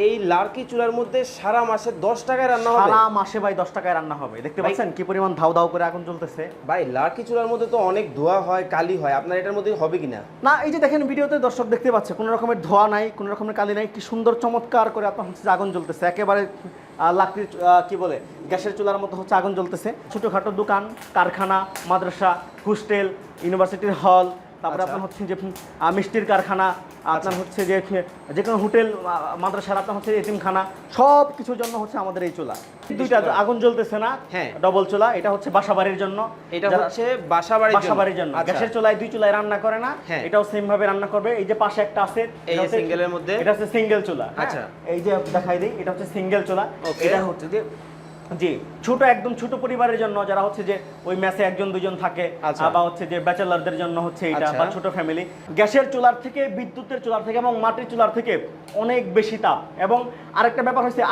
এই লার্কি চুলার মধ্যে সারা মাসে দশ টাকায় রান্না হবে? সারা মাসে ভাই দশ টাকায় রান্না হবে। দেখতে পাচ্ছেন কি পরিমাণ ধাউ ধাউ করে আগুন জ্বলতেছে? ভাই লার্কি চুলার মধ্যে তো অনেক ধোয়া হয় কালি হয়। আপনার এটার মধ্যে হবে কিনা? না এই যে দেখেন ভিডিওতে দর্শক দেখতে পাচ্ছে কোনো রকমের ধোয়া নাই কোনো রকমের কালি নাই কি সুন্দর চমৎকার করে আপনার হচ্ছে আগুন জ্বলতেছে। একেবারে লাকড়ির কি বলে গ্যাসের চুলার মতো হচ্ছে আগুন জ্বলতেছে। ছোটোখাটো দোকান কারখানা মাদ্রাসা হোস্টেল ইউনিভার্সিটির হল তারপরে আচ্ছা। আপনার হচ্ছে যে মিষ্টির কারখানা আপনার হচ্ছে যে যে কোনো হোটেল মাদ্রাসার আপনার হচ্ছে এতিমখানা সব কিছুর জন্য হচ্ছে আমাদের এই চুলা দুইটা আগুন জ্বলতেছে না হ্যাঁ। ডবল চুলা এটা হচ্ছে বাসা বাড়ির জন্য এটা হচ্ছে বাসা বাড়ির বাসা বাড়ির জন্য আচ্ছা। গ্যাসের চুলায় দুই চুলায় রান্না করে না হ্যাঁ। এটাও সেম ভাবে রান্না করবে এই যে পাশে একটা আছে এই হচ্ছে- মধ্যে? এটা হচ্ছে সিঙ্গেল চুলা হ্যাঁ। আচ্ছা। এই যে দেখাই দিই এটা হচ্ছে সিঙ্গেল চুলা. এটা হচ্ছে যে জি ছোট একদম ছোট পরিবারের জন্য যারা হচ্ছে যে ওই ম্যাচে একজন দুজন থাকে আচ্ছা। বা হচ্ছে যে ব্যাচেলারদের জন্য হচ্ছে এটা আচ্ছা। বা ছোট ফ্যামিলি গ্যাসের চুলার থেকে বিদ্যুতের চুলার থেকে এবং মাটির চুলার থেকে অনেক বেশি তাপ এবং আরেকটা ব্যাপার হচ্ছে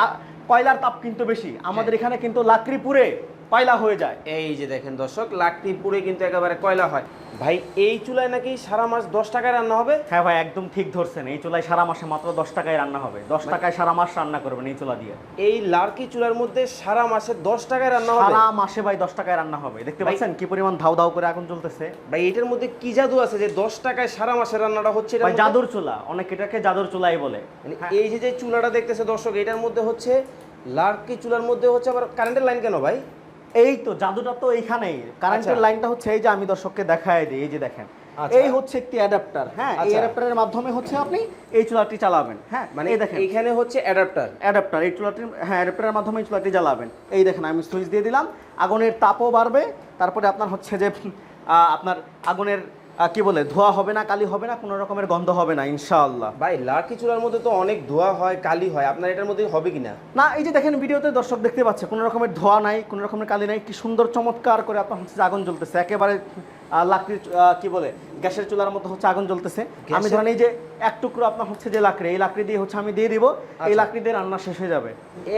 কয়লার তাপ কিন্তু বেশি আমাদের এখানে কিন্তু লাকড়ি পুড়ে কয়লা হয়ে যায়। এই যে দেখেন দর্শক লাকটি পুড়ে কিন্তু একেবারে কয়লা হয়। ভাই এই চুলায় নাকি সারা মাস দশ টাকায় রান্না হবে? হ্যাঁ ভাই একদম ঠিক ধরছেন। এই চুলায় সারা মাসে মাত্র দশ টাকায় রান্না হবে। দশ টাকায় সারা মাস রান্না করবেন এই চুলা দিয়ে। এই লার্কি চুলার মধ্যে সারা মাসে দশ টাকায় রান্না হবে? সারা মাসে ভাই দশ টাকায় রান্না হবে। দেখতে পাচ্ছেন কি পরিমাণ ধাউ ধাউ করে আগুন চলতেছে ভাই এটার মধ্যে কি জাদু আছে যে দশ টাকায় সারা মাসে রান্নাটা হচ্ছে ভাই জাদুর চুলা। অনেক এটাকে জাদুর চুলাই বলে। মানে হ্যাঁ। এই যে যে চুলাটা দেখতেছে দর্শক এটার মধ্যে হচ্ছে লার্কি চুলার মধ্যে হচ্ছে আবার কারেন্টের লাইন কেন ভাই? এই তো জাদুটা তো এইখানেই কারেন্টের আচ্ছা। লাইনটা হচ্ছে এই যে আমি দর্শককে দেখায় দিই এই যে দেখেন আচ্ছা। এই হচ্ছে একটি অ্যাডাপ্টার হ্যাঁ এই আচ্ছা। অ্যাডাপ্টারের মাধ্যমে হচ্ছে আপনি এই চুলাটি চালাবেন হ্যাঁ মানে এই দেখেন এখানে হচ্ছে অ্যাডাপ্টার অ্যাডাপ্টার এই চুলাটির হ্যাঁ অ্যাডাপ্টারের মাধ্যমে এই চুলাটি জ্বালাবেন এই দেখেন আমি সুইচ দিয়ে দিলাম আগুনের তাপও বাড়বে তারপরে আপনার হচ্ছে যে আপনার আগুনের কি বলে ধোয়া হবে না কালি হবে না কোনো রকমের গন্ধ হবে না ইনশাআল্লাহ। ভাই লাকি চুলার মধ্যে তো অনেক ধোয়া হয় কালি হয় আপনার এটার মধ্যে হবে কিনা না? এই যে দেখেন ভিডিওতে দর্শক দেখতে পাচ্ছে কোনো রকমের ধোয়া নাই কোনো রকমের কালি নাই কি সুন্দর চমৎকার করে আপনার হচ্ছে আগুন জ্বলতেছে একেবারে লাকড়ির কি বলে গ্যাসের চুলার মতো হচ্ছে আগুন জ্বলতেছে। আমি ধরেন এই যে এক টুকরো আপনার হচ্ছে যে লাকড়ি এই লাকড়ি দিয়ে হচ্ছে আমি দিয়ে দিব এই আচ্ছা। লাকড়ি দিয়ে রান্না শেষ হয়ে যাবে।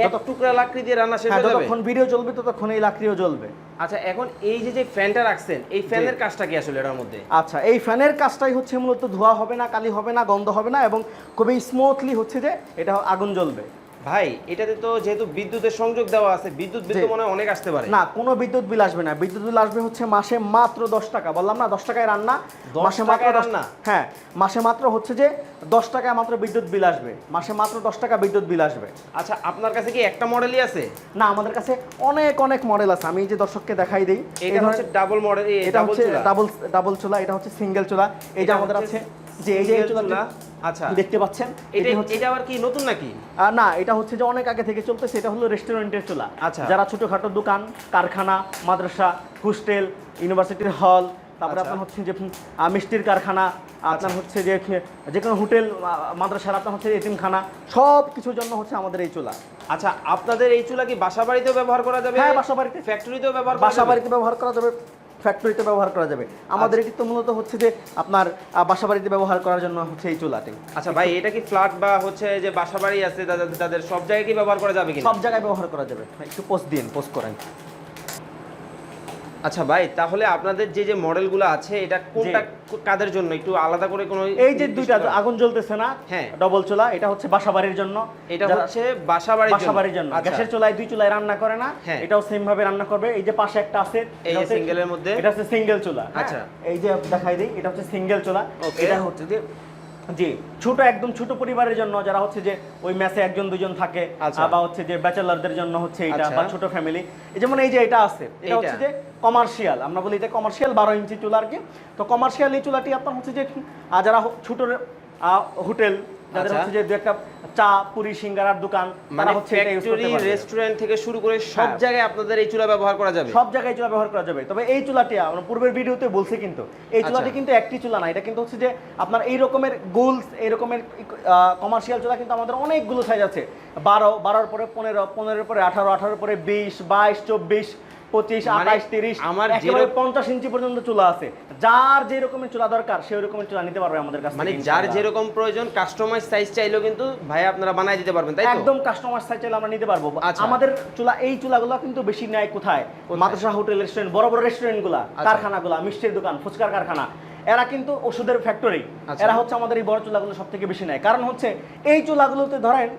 এক টুকরা লাকড়ি দিয়ে রান্না শেষ হ্যাঁ, হয়ে যাবে? যতক্ষণ ভিডিও চলবে ততক্ষণ এই লাকড়িও জ্বলবে। আচ্ছা এখন এই যে যে ফ্যানটা রাখছেন এই ফ্যানের কাজটা কি আসলে এটার মধ্যে? আচ্ছা এই ফ্যানের কাজটাই হচ্ছে মূলত ধোয়া হবে না কালি হবে না গন্ধ হবে না এবং খুবই স্মুথলি হচ্ছে যে এটা আগুন জ্বলবে। ভাই এটাতে তো যেহেতু বিদ্যুতের সংযোগ দেওয়া আছে বিদ্যুৎ বিল তো মনে অনেক আসতে পারে। না কোনো বিদ্যুৎ বিল আসবে না। বিদ্যুৎ বিল আসবে হচ্ছে মাসে মাত্র দশ টাকা বললাম না দশ টাকায় রান্না মাসে মাত্র রান্না? হ্যাঁ মাসে মাত্র হচ্ছে যে দশ টাকায় মাত্র বিদ্যুৎ বিল আসবে। মাসে মাত্র দশ টাকা বিদ্যুৎ বিল আসবে। আচ্ছা আপনার কাছে কি একটা মডেলই আছে? না আমাদের কাছে অনেক অনেক মডেল আছে। আমি এই যে দর্শককে দেখাই দিই এটা হচ্ছে ডাবল মডেল এটা হচ্ছে ডাবল ডাবল চুলা এটা হচ্ছে সিঙ্গেল চোলা। এই যে এটা আমাদের আছে যে এই যে চুলা। আচ্ছা। দেখতে পাচ্ছেন? এটা আবার কি নতুন নাকি? না এটা হচ্ছে যে অনেক আগে থেকে চলতেছে এটা হলো রেস্টুরেন্টের চুলা। আচ্ছা। যারা ছোটখাটো দোকান কারখানা মাদ্রাসা হোস্টেল ইউনিভার্সিটির হল তারপরে আচ্ছা। আপনার হচ্ছে যে মিষ্টির কারখানা আপনার হচ্ছে যে যে কোনো হোটেল মাদ্রাসার আপনার হচ্ছে এতিমখানা সব কিছুর জন্য হচ্ছে আমাদের এই চুলা। আচ্ছা আপনাদের এই চুলা কি বাসা বাড়িতেও ব্যবহার করা যাবে? হ্যাঁ, বাসা বাড়িতে। ফ্যাক্টরিতেও ব্যবহার বাসা বাড়িতে ব্যবহার করা যাবে। ফ্যাক্টরিতে ব্যবহার করা যাবে। আমাদের এটি তো মূলত হচ্ছে যে আপনার বাসা বাড়িতে ব্যবহার করার জন্য হচ্ছে এই চুলাটি। আচ্ছা ভাই এটা কি ফ্ল্যাট বা হচ্ছে যে বাসা বাড়ি আছে তাদের সব জায়গায় কি ব্যবহার করা যাবে কি সব জায়গায় ব্যবহার করা যাবে। একটু পোস্ট দিন পোস্ট করেন। আচ্ছা ভাই তাহলে আপনাদের যে যে মডেলগুলো আছে এটা কোনটা কাদের জন্য একটু আলাদা করে কোনো এই যে দুইটা আগুন জ্বলতেছে না হ্যাঁ। ডবল চুলা এটা হচ্ছে বাসা বাড়ির জন্য এটা হচ্ছে বাসা বাড়ির বাসা বাড়ির জন্য আচ্ছা। গ্যাসের চুলায় দুই চুলায় রান্না করে না হ্যাঁ। এটাও সেম ভাবে রান্না করবে এই যে পাশে একটা আছে এই এর মধ্যে? এটা হচ্ছে সিঙ্গেল চুলা হ্যাঁ। আচ্ছা। এই যে দেখাই দিই এটা হচ্ছে সিঙ্গেল চুলা এটা হচ্ছে যে জি ছোট একদম ছোট পরিবারের জন্য যারা হচ্ছে যে ওই মেসে একজন দুজন থাকে আচ্ছা। বা হচ্ছে যে ব্যাচেলারদের জন্য হচ্ছে এটা আচ্ছা। বা ছোট ফ্যামিলি যেমন এই যে এটা আছে এটা? হচ্ছে যে কমার্শিয়াল আমরা বলি এটা কমার্শিয়াল বারো ইঞ্চি চুলা আর কি তো কমার্শিয়াল এই চুলাটি আপনার হচ্ছে যে যারা ছোট হোটেল যাদের আচ্ছা। হচ্ছে যে একটা চা পুরি সিঙ্গারার দোকান মানে হচ্ছে ফ্যাক্টরি রেস্টুরেন্ট থেকে শুরু করে সব হ্যাঁ। জায়গায় আপনাদের এই চুলা ব্যবহার করা যাবে সব জায়গায় চুলা ব্যবহার করা যাবে তবে এই চুলাটি আমরা পূর্বের ভিডিওতে বলছি কিন্তু এই চুলাটি আচ্ছা। কিন্তু একটি চুলা না এটা কিন্তু হচ্ছে যে আপনার এই রকমের গোলস এই রকমের কমার্শিয়াল চুলা কিন্তু আমাদের অনেকগুলো সাইজ আছে বারো বারোর পরে পনেরো পনেরোর পরে আঠারো আঠারোর পরে বিশ বাইশ চব্বিশ পঁচিশ মানে আঠাশ তিরিশ আমার আমার পঞ্চাশ ইঞ্চি পর্যন্ত চুলা আছে যার যে রকমের চুলা দরকার সেই রকমের চুলা নিতে পারবে আমাদের কাছে মানে যার যেরকম প্রয়োজন কাস্টমাইজ সাইজ চাইলেও কিন্তু ভাই আপনারা বানাই দিতে পারবেন তাই একদম কাস্টমার সাইজ চাইলে আমরা নিতে পারব আচ্ছা। আমাদের চুলা এই চুলাগুলো কিন্তু বেশি নেয় কোথায়? মাদ্রাসা হোটেল রেস্টুরেন্ট বড় বড় রেস্টুরেন্টগুলা আচ্ছা। কারখানাগুলা মিষ্টির দোকান ফুচকার কারখানা এরা কিন্তু ওষুধের ফ্যাক্টরি আচ্ছা। এরা হচ্ছে আমাদের এই বড় চুলাগুলো সব থেকে বেশি নেয় কারণ হচ্ছে এই চুলাগুলোতে ধরেন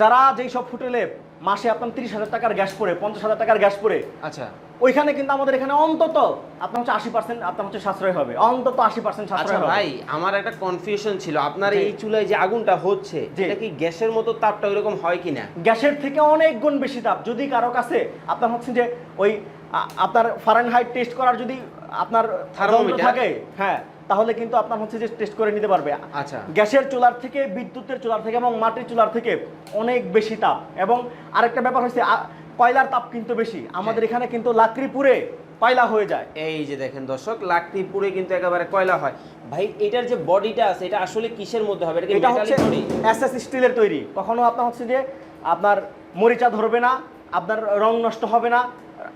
যারা যেই সব হোটেলে মাসে আপনার তিরিশ হাজার টাকার গ্যাস পড়ে পঞ্চাশ হাজার টাকার গ্যাস পড়ে। আচ্ছা। ওইখানে কিন্তু আমাদের এখানে অন্তত আপনার হচ্ছে আশি পার্সেন্ট আপনার হচ্ছে সাশ্রয় হবে। অন্তত আশি পার্সেন্ট আচ্ছা সাশ্রয় হবে। ভাই আমার একটা কনফিউশন ছিল। আপনার এই চুলায় যে আগুনটা হচ্ছে। এটা কি গ্যাসের মতো তাপটা ওইরকম হয় কিনা? গ্যাসের থেকে অনেক গুণ বেশি তাপ। যদি কারও কাছে আপনার হচ্ছে যে ওই আপনার ফারেনহাইট টেস্ট করার যদি আপনার? যন্ত্র থাকে হ্যাঁ তাহলে কিন্তু আপনার হচ্ছে যে টেস্ট করে নিতে পারবে। আচ্ছা। গ্যাসের চুলার থেকে বিদ্যুতের চুলার থেকে এবং মাটির চুলার থেকে অনেক বেশি তাপ। এবং আরেকটা ব্যাপার হচ্ছে কয়লার তাপ কিন্তু বেশি। আমাদের হ্যাঁ। এখানে কিন্তু লাকড়ি পুড়ে কয়লা হয়ে যায়। এই যে দেখেন দর্শক লাকড়ি পুড়ে কিন্তু একেবারে কয়লা হয়। ভাই এটার যে বডিটা আছে এটা আসলে কিসের মধ্যে হবে? এটা এটা হচ্ছে এসএস স্টিলের তৈরি। কখনো আপনার হচ্ছে যে আপনার মরিচা ধরবে না আপনার রং নষ্ট হবে না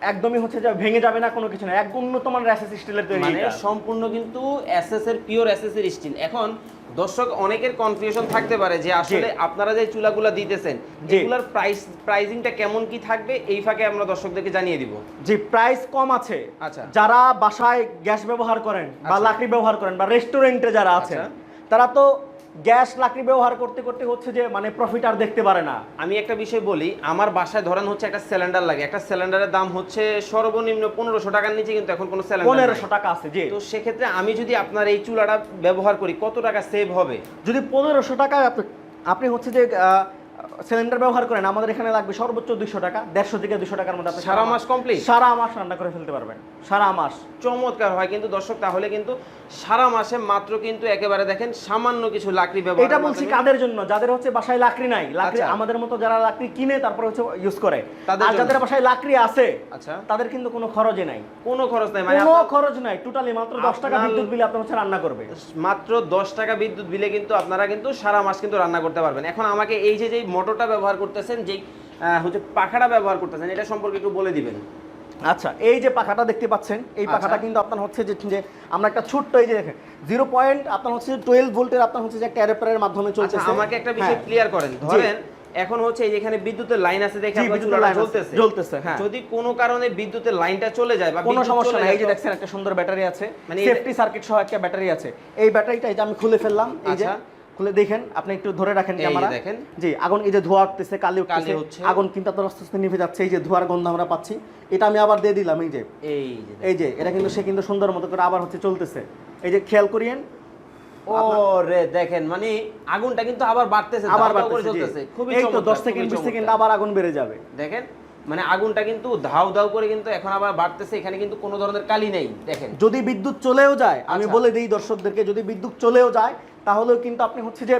একদমই হচ্ছে যে ভেঙে যাবে না কোনো কিছু না এক উন্নত মানের এসএস স্টিলের তৈরি মানে সম্পূর্ণ কিন্তু এসএস এর পিওর এসএস এর স্টিল এখন দর্শক অনেকের কনফিউশন থাকতে পারে যে আসলে আপনারা যে চুলাগুলা দিতেছেন। এগুলার প্রাইস প্রাইজিংটা কেমন কি থাকবে এই ফাঁকে আমরা দর্শকদেরকে জানিয়ে দিব যে প্রাইস কম আছে আচ্ছা। যারা বাসায় গ্যাস ব্যবহার করেন বা আচ্ছা। লাকড়ি ব্যবহার করেন বা রেস্টুরেন্টে যারা আছেন আচ্ছা। তারা তো গ্যাস লাকড়ি ব্যবহার করতে করতে হচ্ছে যে মানে প্রফিট আর দেখতে পারে না। আমি একটা বিষয় বলি আমার বাসায় ধরেন হচ্ছে একটা সিলিন্ডার লাগে। একটা সিলিন্ডারের দাম হচ্ছে সর্বনিম্ন পনেরোশো টাকার নিচে কিন্তু এখন কোনো সিলিন্ডার পনেরোশো টাকা আছে যে তো সেক্ষেত্রে আমি যদি আপনার এই চুলাটা ব্যবহার করি কত টাকা সেভ হবে? যদি পনেরোশো টাকায় আপনি আপনি হচ্ছে যে সিলিন্ডার ব্যবহার করেন আমাদের এখানে লাগবে সর্বোচ্চ দুইশো টাকা দেড়শো থেকে দুশো টাকার মধ্যে আপনি সারা মাস complete? সারা মাস রান্না করে ফেলতে পারবেন সারা মাস। চমৎকার হয় কিন্তু দর্শক তাহলে কিন্তু সারা মাসে মাত্র কিন্তু একেবারে দেখেন সামান্য কিছু লাকড়ি ব্যবহার এটা বলছি কাদের জন্য? যাদের হচ্ছে বাসায় লাকড়ি নাই লাকড়ি আচ্ছা। আমাদের মতো যারা লাকড়ি কিনে তারপরে হচ্ছে ইউজ করে। তাদের আর যাদের বাসায় লাকড়ি আছে আচ্ছা। তাদের কিন্তু কোনো খরচই নাই। কোনো খরচ নাই মানে কোনো খরচ নাই টোটালি মাত্র দশ টাকা বিদ্যুৎ বিলে আপনার হচ্ছে রান্না করবে। মাত্র দশ টাকা বিদ্যুৎ বিলে কিন্তু আপনারা কিন্তু সারা মাস কিন্তু রান্না করতে পারবেন। এখন আমাকে এই যে যেই মোটরটা ব্যবহার করতেছেন যেই হচ্ছে পাখাটা ব্যবহার করতেছেন এটা সম্পর্কে একটু বলে দিবেন আচ্ছা এই যে পাখাটা দেখতে পাচ্ছেন এই আচ্ছা। পাখাটা কিন্তু আপনার হচ্ছে যে আমরা একটা ছোট্ট এই যে দেখেন জিরো পয়েন্ট আপনার হচ্ছে টুয়েলভ ভোল্টের আপনার হচ্ছে যে একটা অ্যাডাপ্টারের মাধ্যমে আচ্ছা চলতেছে আমাকে একটা বিষয়। ক্লিয়ার করেন ধরেন এখন হচ্ছে এই যেখানে বিদ্যুতের লাইন আছে দেখে আপনার জ্বলতেছে জ্বলতেছে, হ্যাঁ। যদি কোনো কারণে বিদ্যুতের লাইনটা চলে যায় বা কোনো সমস্যা নাই এই যে দেখছেন একটা সুন্দর ব্যাটারি আছে মানে সেফটি সার্কিট সহ একটা ব্যাটারি আছে এই ব্যাটারিটা এই যে আমি খুলে ফেললাম এই যে আচ্ছা। খুলে দেখেন আপনি একটু ধরে রাখেন ক্যামেরা। দেখেন। জি আগুন এই যে ধোঁয়া উঠতেছে কালি উঠতেছে। আগুন কিন্তু আপনার আস্তে আস্তে নিভে যাচ্ছে এই যে ধোঁয়ার গন্ধ আমরা পাচ্ছি। এটা আমি আবার দিয়ে দিলাম এই যে। এই যে এই যে এটা কিন্তু সে কিন্তু সুন্দর মতো করে আবার হচ্ছে চলতেছে। এই যে খেয়াল করিয়েন। দেখেন মানে আগুনটা কিন্তু আবার বাড়তেছে আবার বাড়তেছে, খুবই এই তো 10 সেকেন্ড 20 সেকেন্ড আবার আগুন বেড়ে যাবে। দেখেন মানে আগুনটা কিন্তু ধাউ ধাউ করে কিন্তু এখন আবার বাড়তেছে এখানে কিন্তু কোনো ধরনের কালি নেই দেখেন। যদি বিদ্যুৎ চলেও যায় আমি আচ্ছা। বলে দিই দর্শকদেরকে যদি বিদ্যুৎ চলেও যায় তাহলেও কিন্তু আপনি হচ্ছে যে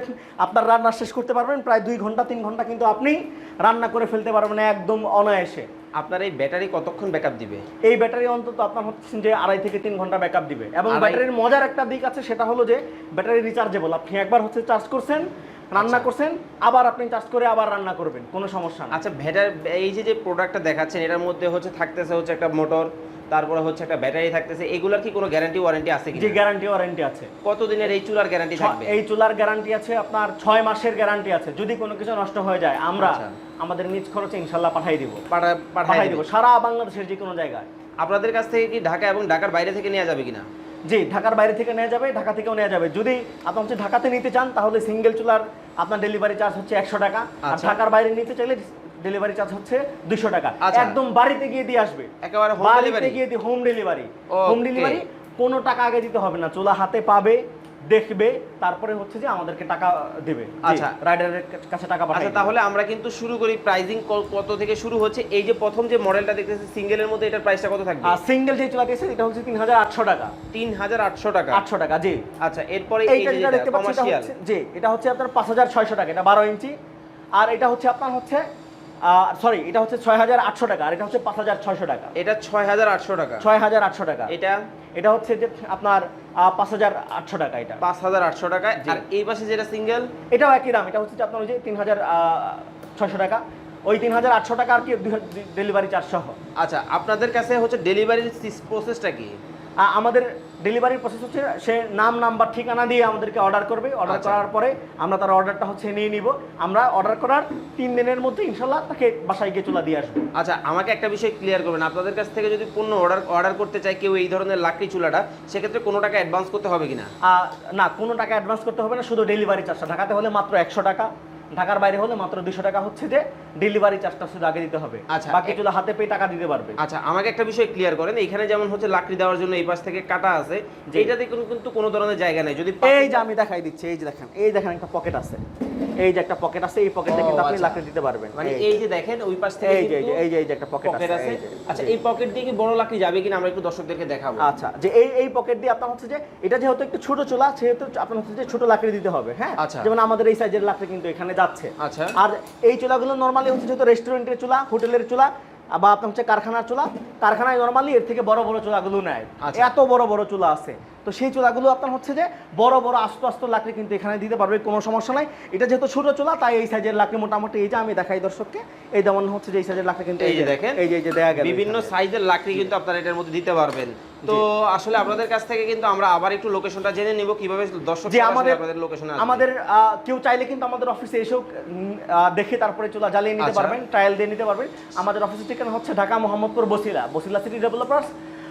আপনার রান্না শেষ করতে পারবেন প্রায় দুই ঘণ্টা তিন ঘণ্টা কিন্তু আপনি রান্না করে ফেলতে পারবেন একদম অনায়াসে। আপনার এই ব্যাটারি কতক্ষণ ব্যাকআপ দিবে? এই ব্যাটারি অন্তত আপনার হচ্ছে যে আড়াই থেকে তিন ঘণ্টা ব্যাকআপ দিবে। এবং ব্যাটারির মজার একটা দিক আছে সেটা হলো যে ব্যাটারি রিচার্জেবল আপনি একবার হচ্ছে চার্জ করছেন রান্না আচ্ছা। করছেন আবার আপনি চার্জ করে আবার রান্না করবেন কোনো সমস্যা না। আচ্ছা ভ্যাটার এই যে যে প্রোডাক্টটা দেখাচ্ছেন এটার মধ্যে হচ্ছে থাকতেছে হচ্ছে একটা মোটর তারপরে হচ্ছে একটা ব্যাটারি থাকতেছে এগুলার কি কোনো গ্যারান্টি ওয়ারেন্টি আছে কি গ্যারান্টি ওয়ারেন্টি আছে। কতদিনের এই চুলার গ্যারান্টি থাকবে? এই চুলার গ্যারান্টি আছে আপনার ছয় মাসের গ্যারান্টি আছে। যদি কোনো কিছু নষ্ট হয়ে যায় আমরা আচ্ছা। আমাদের নিজ খরচে ইনশাল্লাহ পাঠাই দিব। পাঠা- পাঠাই দিব। সারা বাংলাদেশের যে কোনো জায়গায়। আপনাদের কাছ থেকে কি ঢাকা এবং ঢাকার বাইরে থেকে নেওয়া যাবে কিনা? জি ঢাকার বাইরে থেকে নেওয়া যাবে ঢাকা থেকেও নেওয়া যাবে। যদি আপনি হচ্ছে ঢাকাতে নিতে চান তাহলে সিঙ্গেল চুলার আপনার ডেলিভারি চার্জ হচ্ছে একশো টাকা। আর আচ্ছা। ঢাকার বাইরে নিতে চাইলে ডেলিভারি চার্জ হচ্ছে দুশো টাকা। আচ্ছা। একদম বাড়িতে গিয়ে দিয়ে আসবে। একেবারে বাড়িতে গিয়ে দিয়ে হোম ডেলিভারি হোম ডেলিভারি কোনো টাকা আগে দিতে হবে না। চুলা হাতে পাবে। দেখবে তারপরে হচ্ছে যে আমাদেরকে টাকা দেবে। আচ্ছা। রাইডারের কাছে টাকা পাঠাবে। আচ্ছা তাহলে আমরা কিন্তু শুরু করি প্রাইজিং কত থেকে শুরু হচ্ছে? এই যে প্রথম যে মডেলটা দেখতেছি সিঙ্গেলের মধ্যে এটার প্রাইসটা কত থাকবে? আর সিঙ্গেল যে চুলা দিয়েছে এটা হচ্ছে তিন হাজার আটশো টাকা। তিন হাজার আটশো টাকা। আটশো টাকা জি। আচ্ছা এরপরে এই যে দেখতে পাচ্ছেন এটা হচ্ছে জি এটা হচ্ছে আপনার পাঁচ হাজার ছয়শো টাকা এটা বারো ইঞ্চি। আর এটা হচ্ছে আপনার হচ্ছে সরি এটা হচ্ছে ছয় হাজার আটশো টাকা আর এটা হচ্ছে পাঁচ হাজার ছয়শো টাকা। এটা ছয় হাজার আটশো টাকা। ছয় হাজার আটশো টাকা। এটা? এটা হচ্ছে যে আপনার পাঁচ হাজার আটশো টাকা এটা। পাঁচ হাজার আটশো টাকা। আর এই পাশে যেটা সিঙ্গেল? এটাও একই দাম এটা হচ্ছে যে আপনার ওই যে তিন হাজার ছয়শো টাকা। ওই তিন হাজার আটশো টাকা আর কি ডেলিভারি চার্জ সহ। আচ্ছা আপনাদের কাছে হচ্ছে ডেলিভারির প্রসেসটা কি? আমাদের ডেলিভারির প্রসেস হচ্ছে সে নাম নাম্বার ঠিকানা দিয়ে আমাদেরকে অর্ডার করবে। অর্ডার আচ্ছা। করার পরে আমরা তার অর্ডারটা হচ্ছে নিয়ে নিব। আমরা অর্ডার করার তিন দিনের মধ্যে ইনশাল্লাহ তাকে বাসায় গিয়ে চলে দিয়ে আসব। আচ্ছা আমাকে একটা বিষয় ক্লিয়ার করবেন। আপনাদের কাছ থেকে যদি পণ্য অর্ডার অর্ডার করতে চায় কেউ এই ধরনের লাকড়ি চুলাটা সেক্ষেত্রে কোনো টাকা অ্যাডভান্স করতে হবে কিনা? না কোনো টাকা অ্যাডভান্স করতে হবে না শুধু ডেলিভারি চার্জটা ঢাকাতে হলে মাত্র একশো টাকা ঢাকার বাইরে হলে মাত্র দুশো টাকা হচ্ছে যে ডেলিভারি চার্জটা শুধু আগে দিতে হবে। আচ্ছা, বাকি চুলা হাতে পেয়ে টাকা দিতে পারবে। আচ্ছা আমাকে একটা বিষয় ক্লিয়ার করেন এখানে যেমন হচ্ছে লাকড়ি দেওয়ার জন্য এই পাশ থেকে কাটা আছে। এইটাতে কিন্তু- কিন্তু কোনো ধরনের জায়গা নেই। যদি এই যে আমি দেখাই দিচ্ছি এই যে দেখেন এই দেখেন একটা পকেট আছে। এই যে একটা পকেট আছে এই পকেটে কিন্তু আপনি আচ্ছা। লাকড়ি দিতে পারবেন। মানে এই যে। দেখেন ওই পাশ থেকে এই যে এই যে এই যে একটা পকেট আছে আচ্ছা এই পকেট দিয়ে কি বড় লাকড়ি যাবে কিনা আমরা একটু দর্শকদেরকে দেখাবো। আচ্ছা যে এই এই পকেট দিয়ে আপনার হচ্ছে যে এটা যেহেতু একটু ছোট চুলা সেহেতু আপনার হচ্ছে যে ছোট লাকড়ি দিতে হবে হ্যাঁ? আচ্ছা। যেমন আমাদের এই সাইজের লাকড়ি কিন্তু এখানে যাচ্ছে। আচ্ছা। আর এই চুলাগুলো নর্মালি হচ্ছে যেহেতু রেস্টুরেন্টের চুলা হোটেলের চুলা বা আপনার হচ্ছে কারখানার চুলা কারখানায় নর্মালি এর থেকে বড় বড় চুলাগুলো নেয় আচ্ছা। এত বড় বড় চুলা আছে তো সেই চুলাগুলো আপনার হচ্ছে যে বড় বড় আস্ত আস্ত লাকড়ি কিন্তু এখানে দিতে পারবে কোনো সমস্যা নাই। এটা যেহেতু ছোট চুলা তাই এই সাইজের লাকড়ি মোটামুটি এই যে আমি দেখাই দর্শককে এই যেমন হচ্ছে যে এই সাইজের লাকড়ি কিন্তু এই যে দেখেন এই যে এই যে দেয়া গেল বিভিন্ন সাইজের লাকড়ি কিন্তু আপনারা এটার মধ্যে দিতে পারবেন। তো আসলে আপনাদের কাছ থেকে কিন্তু আমরা আবার একটু লোকেশনটা জেনে নিব কীভাবে দর্শক যে আমাদের আপনাদের লোকেশনে আমাদের কেউ চাইলে কিন্তু আমাদের অফিসে এসেও দেখে তারপরে চুলা জ্বালিয়ে নিতে আচ্ছা। পারবেন ট্রায়াল দিয়ে নিতে পারবেন। আমাদের অফিসের ঠিকানা হচ্ছে ঢাকা মোহাম্মদপুর বসিলা বসিলা সিটি ডেভেলপার্স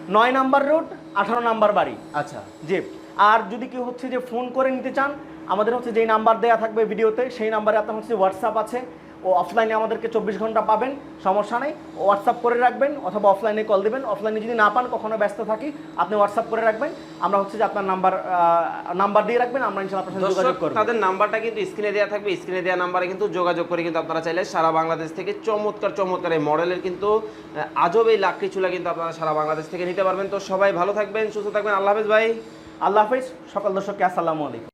নয় নাম্বার রোড আঠারো নাম্বার বাড়ি। আচ্ছা। জি। আর যদি কেউ হচ্ছে যে ফোন করে নিতে চান আমাদের হচ্ছে যেই নাম্বার দেওয়া থাকবে ভিডিওতে সেই নাম্বারে আপনার হচ্ছে হোয়াটসঅ্যাপ আছে। ও অফলাইনে আমাদেরকে চব্বিশ ঘণ্টা পাবেন সমস্যা নেই। হোয়াটসঅ্যাপ করে রাখবেন অথবা অফলাইনে কল দেবেন। অফলাইনে যদি না পান কখনো ব্যস্ত থাকি আপনি হোয়াটসঅ্যাপ করে রাখবেন। আমরা হচ্ছে যে আপনার নাম্বার নাম্বার দিয়ে রাখবেন আমরা ইনশাল্লাহ আপনার সাথে যোগাযোগ করব। তাদের নাম্বারটা কিন্তু স্ক্রিনে দেওয়া থাকবে। স্ক্রিনে দেওয়া নাম্বারে কিন্তু যোগাযোগ করে কিন্তু আপনারা চাইলে সারা বাংলাদেশ থেকে চমৎকার চমৎকার এই মডেলের কিন্তু আজব এই লাকড়ি চুলা কিন্তু আপনারা সারা বাংলাদেশ থেকে নিতে পারবেন। তো সবাই ভালো থাকবেন সুস্থ থাকবেন। আল্লাহ হাফেজ ভাই। আল্লাহ হাফিজ। সকল দর্শককে আসসালামু আলাইকুম।